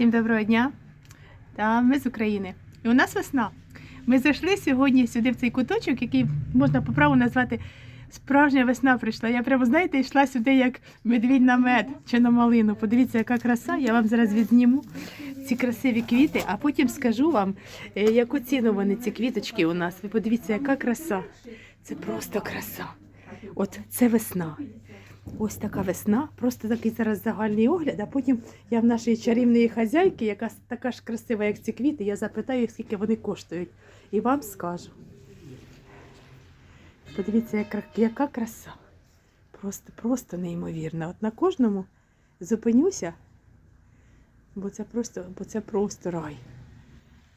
Всім доброго дня. Та ми з України. І у нас весна. Ми зайшли сьогодні сюди в цей куточок, який можна по праву назвати справжня весна прийшла. Я прямо, знаєте, йшла сюди як медвідь на мед чи на малину. Подивіться, яка краса. Я вам зараз відзніму ці красиві квіти, а потім скажу вам, е, яку ціну вони ці квіточки у нас. Ви подивіться, яка краса. Це просто краса. От це весна. Ось така весна, просто такий зараз загальний огляд, а потім я в нашої чарівної хазяйки, яка така ж красива, як ці квіти, я запитаю, скільки вони коштують. І вам скажу. Подивіться, яка, краса. Просто, просто неймовірна. От на кожному зупинюся, бо це просто, бо це просто рай.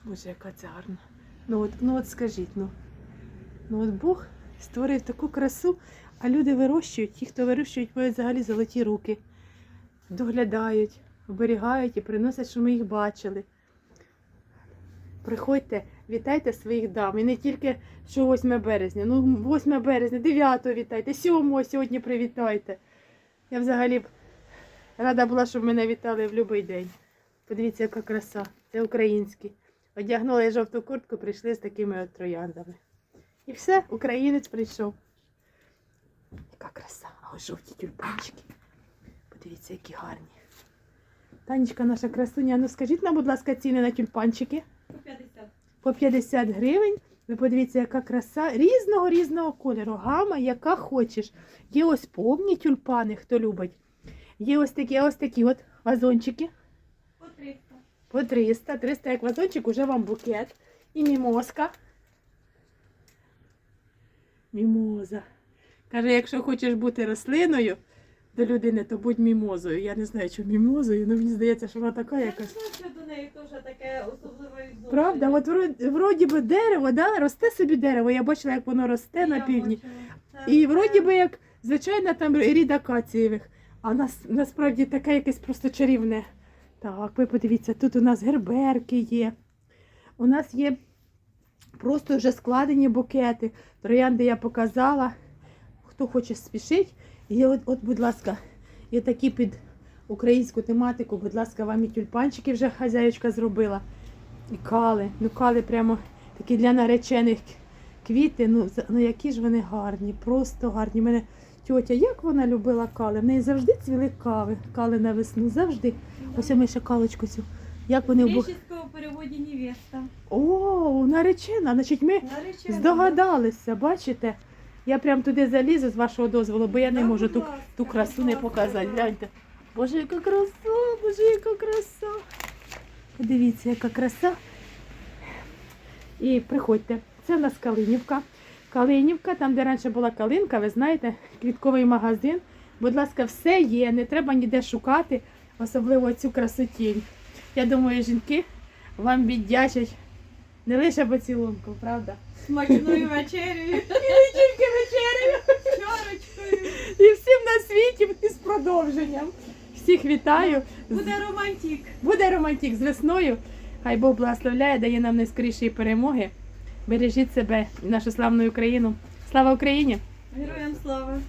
Боже, яка це гарна. Ну от, ну от скажіть, ну, ну от Бог створив таку красу, а люди вирощують, ті, хто вирощують, мають взагалі золоті руки, доглядають, оберігають і приносять, що ми їх бачили. Приходьте, вітайте своїх дам. І не тільки що 8 березня. Ну, 8 березня, 9 вітайте, 7 сьогодні привітайте. Я взагалі б рада була, щоб мене вітали в будь-який день. Подивіться, яка краса. Це українські. Одягнули жовту куртку, прийшли з такими от трояндами. І все, українець прийшов. Яка краса, а ось жовті тюльпанчики. Подивіться, які гарні. Танечка наша красуня, ну скажіть нам, будь ласка, ціни на тюльпанчики. 50. По 50 гривень. Ви подивіться, яка краса різного різного кольору. Гама, яка хочеш. Є ось повні тюльпани, хто любить. Є ось такі, ось такі от вазончики. По 300. По 300. 300 як вазончик, уже вам букет. І мімозка. Мімоза. Каже, якщо хочеш бути рослиною до людини, то будь мімозою. Я не знаю, що мімозою, але мені здається, що вона така Я якась. не знаю, що до неї теж таке особливе відношення. Правда, от вроді, вроді би дерево, да? росте собі дерево. Я бачила, як воно росте на Я півдні. бачила. І вроді би як звичайно там рід акацієвих, а нас насправді таке якесь просто чарівне. Так, ви подивіться, тут у нас герберки є. У нас є просто вже складені букети. Троянди я показала. Хто хоче спішить. І от, от, будь ласка, є такі під українську тематику, будь ласка, вам і тюльпанчики вже хазяючка зробила. І кали. Ну, кали прямо такі для наречених квіти. Ну, ну які ж вони гарні, просто гарні. У Мене тьотя, як вона любила кали. В неї завжди цвіли кави, кали на весну. Завжди. Ось ми ще калочку цю. Як вони Бог... переводі невеста. О, наречена. Значить, ми Наречена. здогадалися, бачите? Я прям туди залізу з вашого дозволу, бо я не Да, можу ту, ласка, ту красу не показати. Гляньте. Боже, яка краса, боже, яка краса. Подивіться, яка краса. І приходьте. Це в нас Калинівка. Калинівка, там, де раніше була калинка, ви знаєте, квітковий магазин. Будь ласка, все є, не треба ніде шукати, особливо цю красотінь. Я думаю, жінки вам віддячать не лише поцілунком, правда? Смачною вечерею. Тільки вечерею. Чарочкою. І всім на світі і з продовженням. Всіх вітаю. Буде романтик. Буде романтик з весною. Хай Бог благословляє, дає нам найскорішої перемоги. Бережіть себе і нашу славну Україну. Слава Україні! Героям слава.